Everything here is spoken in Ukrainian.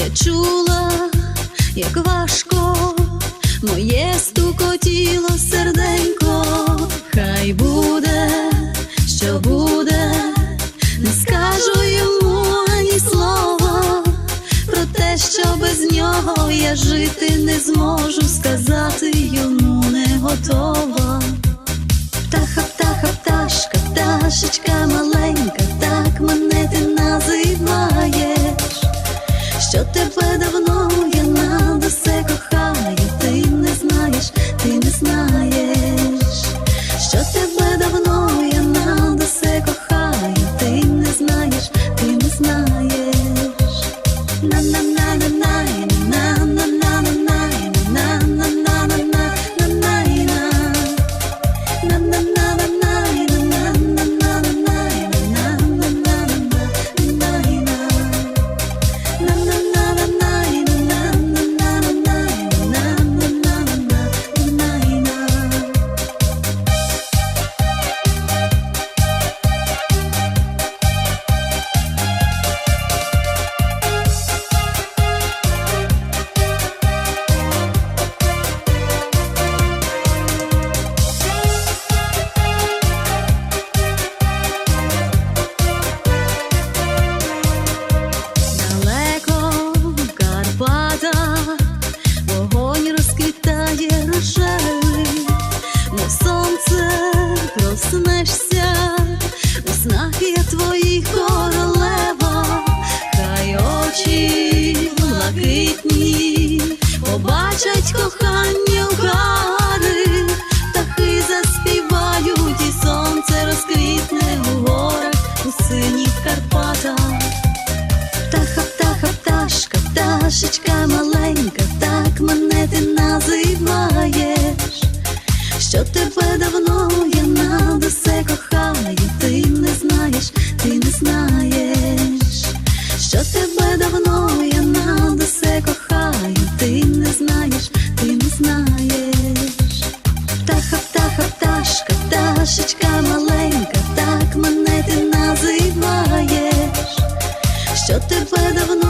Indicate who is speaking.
Speaker 1: Я чула, як важко моє стукотіло серденько, хай буде, що буде, не скажу йому ані слова, про те, що без нього я жити не зможу, сказати йому не готова. пташечка маленька, так мене ти називаєш, що тебе давно я на досе кохаю, ти не знаєш, ти не знаєш, що тебе давно я на досе кохаю, ти не знаєш, ти не знаєш, птаха, птаха, пташка, пташечка маленька, так мене ти називаєш, що тебе давно.